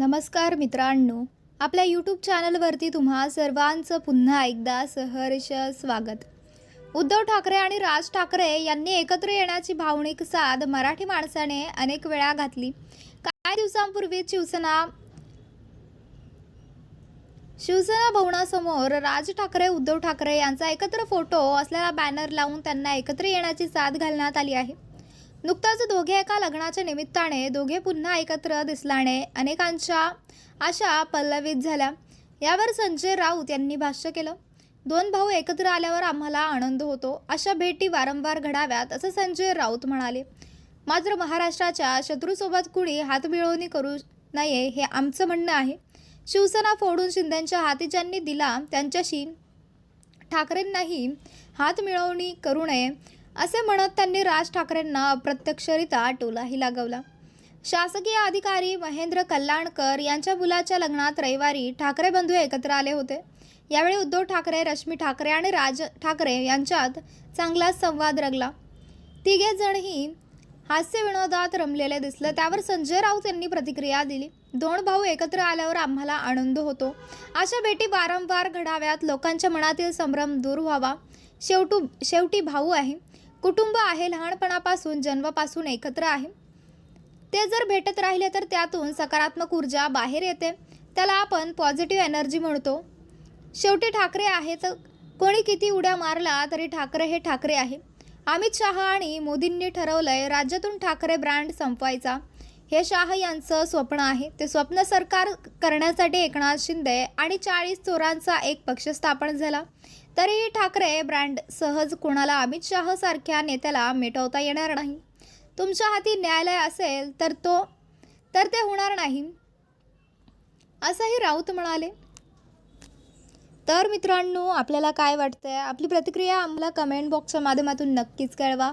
नमस्कार मित्रांनो आपल्या यूट्यूब चॅनलवरती तुम्हा सर्वांचं पुन्हा एकदा सहर्ष स्वागत. उद्धव ठाकरे आणि राज ठाकरे यांनी एकत्र येण्याची भावनिक साध मराठी माणसाने अनेक वेळा घातली. काही दिवसांपूर्वी शिवसेना शिवसेना भवनासमोर राज ठाकरे उद्धव ठाकरे यांचा एकत्र फोटो असलेला बॅनर लावून त्यांना एकत्र येण्याची साथ घालण्यात आली आहे. नुकताच दोघे एका लग्नाच्या निमित्ताने दोघे पुन्हा एकत्र दिसल्याने अनेकांच्या आशा पल्लवित झाल्या. यावर संजय राऊत यांनी भाष्य केलं. दोन भाऊ एकत्र आल्यावर आम्हाला आनंद होतो. अशा भेटी वारंवार घडाव्यात असं संजय राऊत म्हणाले. मात्र महाराष्ट्राच्या शत्रूसोबत कुणी हातमिळवणी करू नये हे आमचं म्हणणं आहे. शिवसेना फोडून शिंद्यांच्या हाती ज्यांनी दिला त्यांच्याशी ठाकरेंनाही हात मिळवणी करू नये असे म्हणत त्यांनी राज ठाकरेंना अप्रत्यक्षरित्या टोलाही लागवला. शासकीय अधिकारी महेंद्र कल्याणकर यांच्या मुलाच्या लग्नात रविवारी ठाकरे बंधू एकत्र आले होते. यावेळी उद्धव ठाकरे रश्मी ठाकरे आणि राज ठाकरे यांच्यात चांगलाच संवाद रंगला. तिघे जणही हास्य विनोदात रमलेले दिसलं. त्यावर संजय राऊत यांनी प्रतिक्रिया दिली. दोन भाऊ एकत्र आल्यावर आम्हाला आनंद होतो. अशा भेटी वारंवार घडाव्यात. लोकांच्या मनातील संभ्रम दूर व्हावा. शेवटू शेवटी भाऊ आहे. कुटुंब आहे लहानपणापासून जन्मापासून एकत्र आहे. ते जर भेटत राहिले तर त्यातून सकारात्मक ऊर्जा बाहेर येते. त्याला आपण पॉझिटिव्ह एनर्जी म्हणतो. शेवटी ठाकरे आहेत. कोणी किती उड्या मारला तरी ठाकरे हे ठाकरे आहे. अमित शहा आणि मोदींनी ठरवलंय राज्यातून ठाकरे ब्रँड संपवायचा. हे शाह यांचं स्वप्न आहे. ते स्वप्न सरकार करण्यासाठी एकनाथ शिंदे आणि चाळीस चोरांचा एक पक्ष स्थापन झाला. तरीही ठाकरे ब्रँड सहज कोणाला अमित शाह सारख्या नेत्याला मिटवता येणार नाही. तुमच्या हाती न्यायालय असेल तर तो तर ते होणार नाही. असंही राऊत म्हणाले. तर मित्रांनो आपल्याला काय वाटतंय? आपली प्रतिक्रिया आम्हाला कमेंट बॉक्सच्या माध्यमातून नक्कीच कळवा.